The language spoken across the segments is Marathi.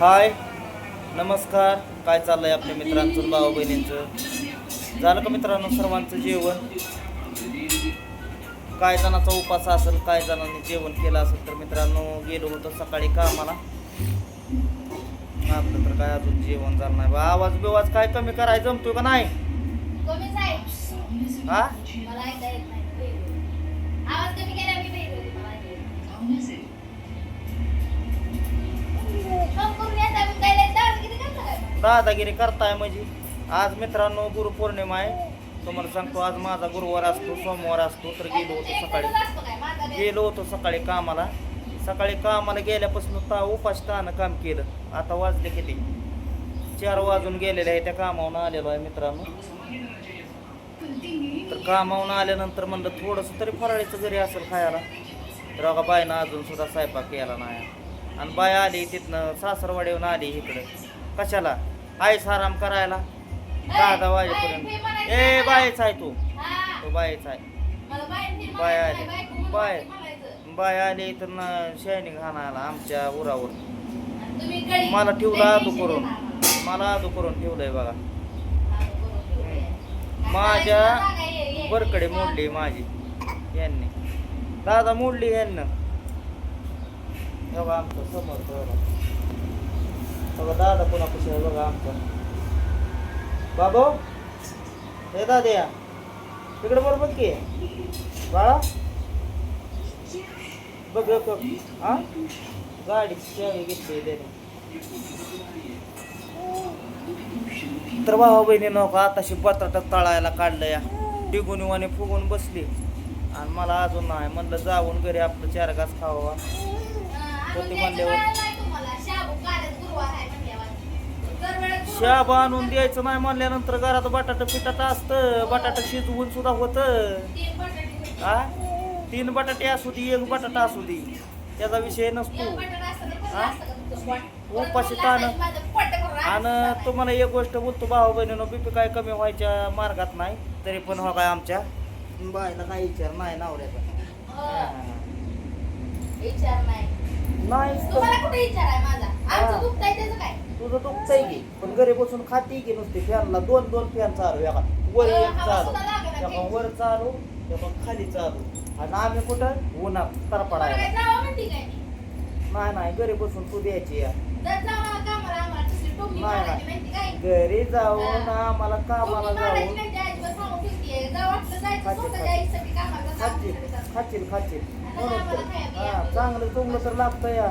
हाय. नमस्कार. काय चाललंय आपल्या मित्रांचं भाऊ बहिणींचं? झालं का मित्रांनो सर्वांचं जेवण? काय जणांचा उपास असेल काय जणांनी जेवण केलं असेल तर मित्रांनो गेलो होतो सकाळी कामाला. आपलं तर काय अजून जेवण झालं नाही. बा आवाज बिवाज काय कमी करायला जमतोय का नाही? आहे हा? दादागिरी करताय म्हणजे. आज मित्रांनो गुरुपौर्णिमा आहे. तुम्हाला सांगतो आज माझा गुरुवार असतो सोमवार असतो तर गेलो होतो सकाळी. गेलो होतो सकाळी कामाला. सकाळी कामाला गेल्यापासून ता उपास तानं काम केलं. आता वाजले किती? चार वाजून गेलेले आहे त्या कामावून आलेलो आहे मित्रांनो. तर कामावून आल्यानंतर म्हणलं थोडंसं तरी फराळीचं घरी असेल खायला तर अगा बाईनं अजून सुद्धा स्वयंपाक केला नाही. आणि बाय आली तिथनं सासरवाडीहून आली इकडं. कशाला? आईस आराम करायला. दहा दहा वाजेपर्यंत. ए बायच आहे तू. तो बायच आहे. बाय आली. बाय. बाय आली तर ना शायनिंग आमच्या उरावर. मला ठेवलं आदू करून. मला आदू करून ठेवलंय बघा. माझ्या बरकडे मोडली माझी. यांनी. दादा मोडली यांना. बघा आमचं समोर बघा बघा दादा कोणा आहे बघा आमचा बाबा हे दादा या तिकडे बरोबर की बाळा बघ बघ बघ. हा गाडी चावी घेतली त्याने तर भावा बहिणी नको आताशी बटाटा तळायला काढलं या डिगून वाने फुगून बसली आणि मला अजून नाही म्हणलं जाऊन घरी आपलं चार घास खावा म्हणल्यावर? शाबू आणून द्यायचं नाही म्हणल्यानंतर घरात बटाटा पिटाटा असतं बटाटा शिजवून सुद्धा होतं. हा तीन बटाटे असू दे एक बटाटा असू दे त्याचा विषय नसतो हा? उपाशी ताणं. आणि. तुम्हाला एक गोष्ट बोलतो भाऊ बहिणीनं बीपी काय कमी व्हायच्या मार्गात नाही तरी पण हो काय आमच्या बायला काही विचार नाही नवऱ्याचा हो. विचार नाही नाही तुम्हाला कुठे विचार आहे माझा हा. आमचं दुखतंय त्याचं काय तुझं दुखतंय की पण घरी बसून खाती की नुसते फॅनला दोन दोन फॅन चालू एका वर अं, एक हवा चालू सुद्धा लागेना एका की. वर चालू एका खाली चालू आणि आम्ही कुठं उन्हात तुम्हाला तरपडायला काय जावं म्हणते काय मी? नाही नाही घरी बसून तू द्यायची या जर जावं कामाला आम्हाला तसली टोमणी नाही, मारायची नाही. माहिती काय? घरी जाऊन. आम्हाला कामाला मारायची जाऊन खातील. चांगलं तुमलं तर लागतं या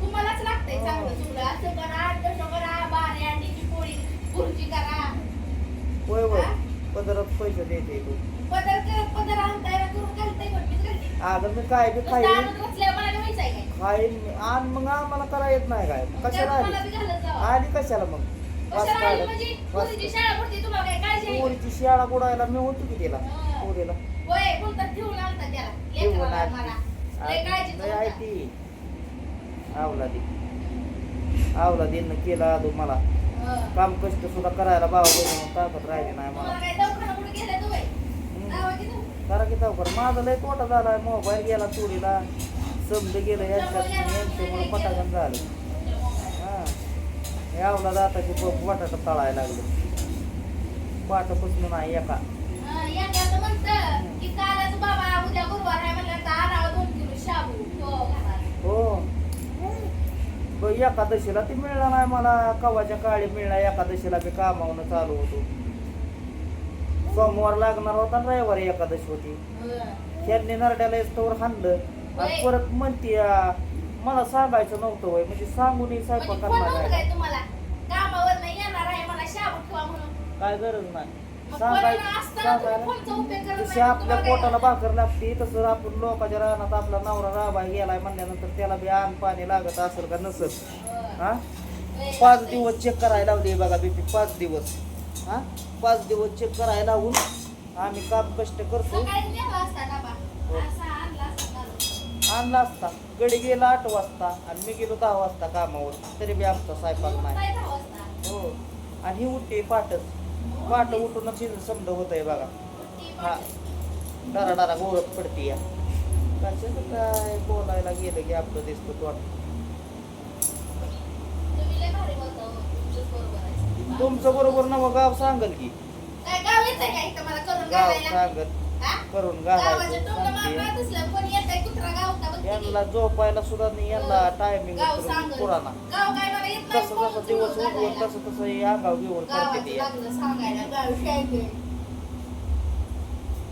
तुम्हालाच लागतंय. चांगलं चुंगलं. असं करा, तसं करा, बारे अंड्याची पोळी, खुर्ची करा. होय होय? पदरात पैसे देते तू पदर कर- पदर आणताय ना, करून घालताय पण मीच घालते. अगं मी काय बी खाईन. आणि मग आम्हाला करा येत नाही काय कशाला आली. आली कशाला मग म्हणजे? पोरीची शाळा पुरती तुम्हाला काय काळजी आहे? पोरीची शियाळा बुडायला मी होतो की तिला हा. पोरीला होय, बोलतात ठेवून आणतात त्याला. ठेवून लेकराला आणते. मला. लय काळजी लय आहे करतात. ती आवलादी आवलादीनं केलं आदू मला हं. काम कष्ट सुद्धा करायला बाबा बहिणी ताकद राहिली नाही तुम्हाला मला काय दवाखाना कुठे गेलाय तुम्ही? जावा की तुम्ही? करा की चौकर माझा लय तोटा झालाय मोबाईल गेला चोरीला समज गेलं यांच्यात यांच्यामुळे पटाकन झालं हे आवला जाताची बघ बटाटा तळायला लागलं. पाटापासून नाही एका. हं, की एकादशीला ती मिळला नाही मला. कवाच्या काळी मिळला एकादशीला मी कामावून चालू होतो. सोमवार लागणार होता रविवारी एकादशी होती. त्यांनी नरड्याला स्टोर हाणलं. परत म्हणते मला सांगायचं नव्हतं वय म्हणजे सांगूनही स्वयंपाक म्हणजे काय आहे. तुम्हाला कामावर नाही येणार आहे मला शाबू ठेवा म्हणून काय गरज नाही मग सांगाय फोन असताना तुम्ही सांगायला फोनचा उपयोग करत जशी नाही, आपल्या तुम्हाला पोटाला काय भाकर लागते तसं आपण लोकांच्या रानात आपला नवरा राबाय गेलाय म्हणल्यानंतर त्याला बी आण पाणी लागत असेल का नसत हं. हा लय पाच लागतंय. दिवस चेक करायला लावले बघा बीपी पाच दिवस हा पाच दिवस चेक करायला लावून आम्ही काम कष्ट करतो सकाळी असता डबा. हो. आणला असता. गडी गेला आठ वाजता आणि मी गेलो दहा वाजता कामावर. तरी बी आमचा स्वयंपाक नाही? हो. आणि ही उठते पाटच पाट उठूनच समज होत आहे बघा. हा. डारा डारा गोळत पडते या. कशाचं काय बोलायला गेलं की आपलं दिसतं तोट तुमचं बरोबर ना मग गाव सांगल की. गाव मला करून गाव? हा? यांना. झोपायला सुद्धा नाही यांना टायमिंग गाव सांगल पुराणा गाव काय मला येत नाही तसं दिवस उठवून. तसं तसं हे अंगाव घेऊन करते ते लागलं सांगायला गाव शाळेत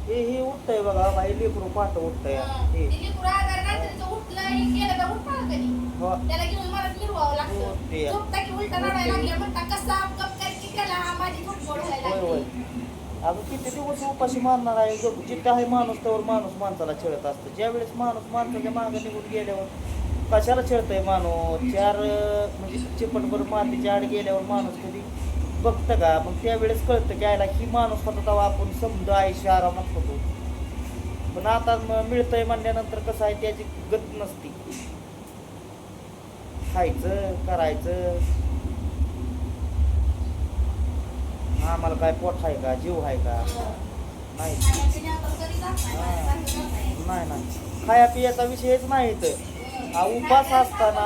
हे हे उठतंय बघा बाई लेकरू पाठ उठतंय हे दिली पुरागार रात्रीचं उठलं आणि गेलं का उठणार कधी हो. त्याला घेऊन मला मिरवावं हो, लागतं ते. झोपता की उलटा रडायला लागल्या म्हणता कसा गप काय की त्याला माझी झोपमोड व्हायला होय होय लागली अगं किती दिवस उपाशी मारणार आहे? जो जिथे आहे माणूस त्यावर माणूस माणसाला खेळत असतो. ज्यावेळेस माणूस माणसाच्या मागे निघून गेल्यावर कशाला खेळतोय माणूस? चार म्हणजे चिपटभर मातीच्या आड गेल्यावर माणूस कधी बघतं का? मग त्यावेळेस कळतं की आयला ही माणूस होता तेव्हा आपण समज आयुष्य आरामात होतो. पण आता मिळतंय म्हणल्यानंतर कसं आहे त्याची गत नसती. खायचं करायचं आम्हाला काय पोट आहे का जीव आहे का नाही नाही, नाही. खाया पियाचा विषयच नाही हा, उपास असताना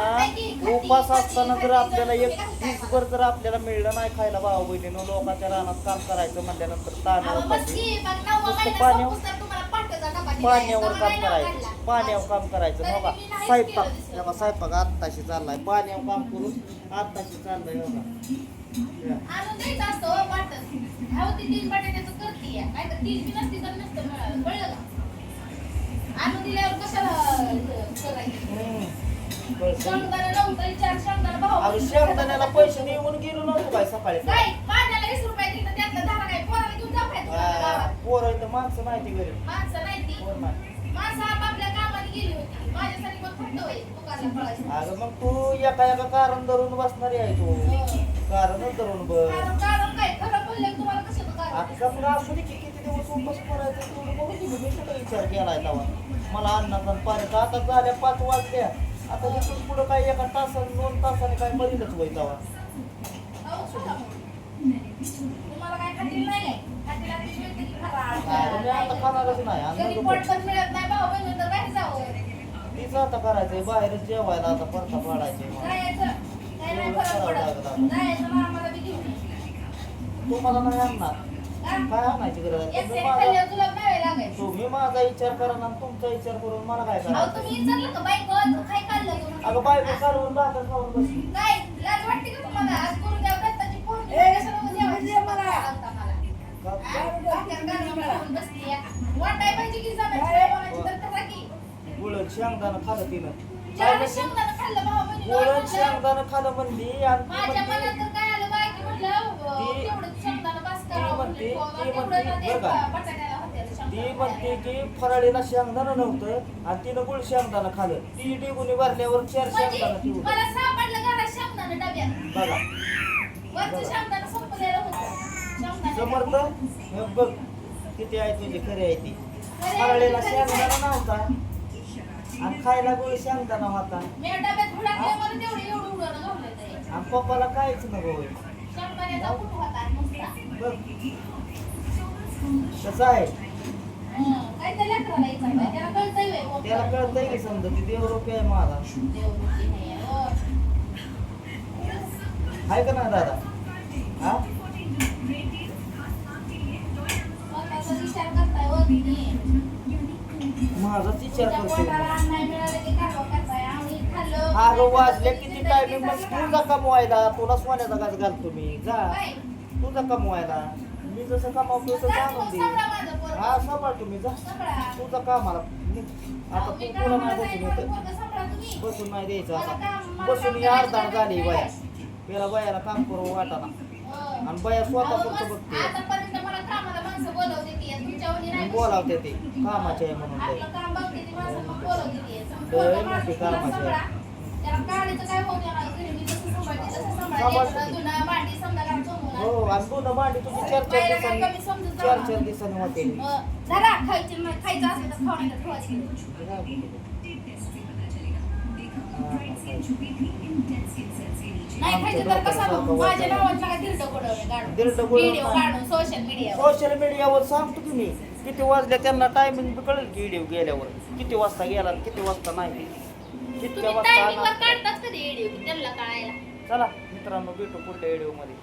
उपास असताना जर आपल्याला एक दिसभर जर आपल्याला मिळलं नाही खायला भाऊ बहिणीनं लोकांच्या रानात काम करायचं म्हणल्यानंतर ताण उपाशी पण पाण्यावर- तर. पाण्यावर काम करायचं. पाण्यावर काम करायचं तरी हो का मी नाहीच स्वयंपाक. हे बघा, स्वयंपाक आत्ताशी चाललाय पाण्यावर काम करून आत्ताशी चाललंय हो का आणून द्यायचं असतं वाटत. अहो, ती तीन बटाट्याचं करतीये. काय तर तीन बी नसती तर नसतं मिळालं. कळलं का? आणून दिल्यावर कशाला अं, करायचं? हम्म. बरं, समज- शेंगदाणा नव्हतं, चार शेंगदाणा भाव अरे शेंगदाण्याला पैसे निघून गेलो नव्हतो काय सकाळी काय? पाण्याला वीस रुपये दिलं, त्यातलं दहा काय? पोराला घेऊन जा बाहेर तुम्हाला गावात. पोरं इथं माणसं नाही ती घरी माणसं नाही ती. कोण नाही माणसं आपापल्या कामाला गेली होती. माझ्यासाठी मग थंड होईल, दुकानाला पळायचं. अगं मग तू एका एका कारण धरून बसणारी आहे तू हो. कारणच धरून बस कारण कारण काय? खरं बोलले तुम्हाला कारण? आता मग असू दे की किती दिवस उपास करायचं तेवढं बघू मी कुठं विचार केलाय तेव्हा मला अन्नाचा आणि पाण्याचा आता झाल्या पाच वाजल्या आता तिथून पुढं काय एका तासाने दोन तासाने काय मरीनच होईल तेव्हा. तुम्हाला काय खातील नाही आहे? खातील आता शिवाय मी खाणारच नाही अन्न पोटभर मिळत नाही भाऊ बहिणी तर बाहेर जावं तीच आता करायचंय बाहेरच जेवायला आता परता पाडायचंय मला. जायचं तुम्हाला नाही आणणार? काय आणायची गरज आहे? एक तुम्ही सेट माझा विचार करा ना तुमचा विचार करून मला काय? अगं बायको काढून भाकर खाऊन बसली. करा शेंगदाणा तिनं. शेंगदाणं खाल्लं गुळण म्हणलं. शेंगदाणा खाल्लं म्हणली आणि ती माझ्या म्हणते- मनात तर काय आलं बाय की म्हणलं अं, ती- तेवढं शेंगदाणं बस ती करावं म्हणते- म्हणलं. ती तेवढं म्हणते, ना ते बरं का? बटाट्याला ती शेंगदाणं म्हणते खायला. की फराळीला शेंगदाणा नव्हतं आणि तिनं गुळ शेंगदाणा खाल्लं. ती डिगुनी भरल्यावर चार म्हणजे शेंगदाणा ठेवलं मला सापडलं घरात शेंगदाणं डब्यात? बघा. वरचं शेंगदाणं संपलेलं होतं. शेंगदाणं समर्थ हे बघ किती आहे तुझी खरी आहे ती. फराळीला शेंगदाणा नव्हता. आणि खायला गुळ शेंगदाणा होता. आणि पप्पाला काहीच नको कसं आहे? त्याला कळतंय की समजा ती देवरूपी आहे माझा आहे, हो. आहे का नाही दादा? हा? हो. माझाच विचार करतोय. अगं वाजले किती टायमिंग मग तुझा कमवायला तुला सोन्याचा गाज घालतो मी जा? तुझा कमवायला मी जसं कमावतो तसं जा तू, आणून दे. हा सांभाळ तुम्ही जा. तुझा कामाला. आता तू तुला नाही बसून येतं तुम्ही. बसून नाही द्यायचं आता बसून ही अर्धा झाली. बाया त्याला बायाला काम करू वाटाना हं. आणि बाया स्वतः फक्त. बघते बोलवते ती. कामाचे म्हणून ते तुला कामाची हो आणि चार चार दिवसांनी चार. चार दिवसांनी होते. सोशल मीडियावर सांगतो मी. किती वाजल्या त्यांना टायमिंग कळेल की व्हिडिओ गेल्यावर. किती वाजता गेला किती वाजता नाही. तुम्ही वाजता टायमिंगवर आणा. काढताच कधी व्हिडिओ त्यांना कळायला. चला मित्रांनो भेटू पुढल्या व्हिडिओमध्ये.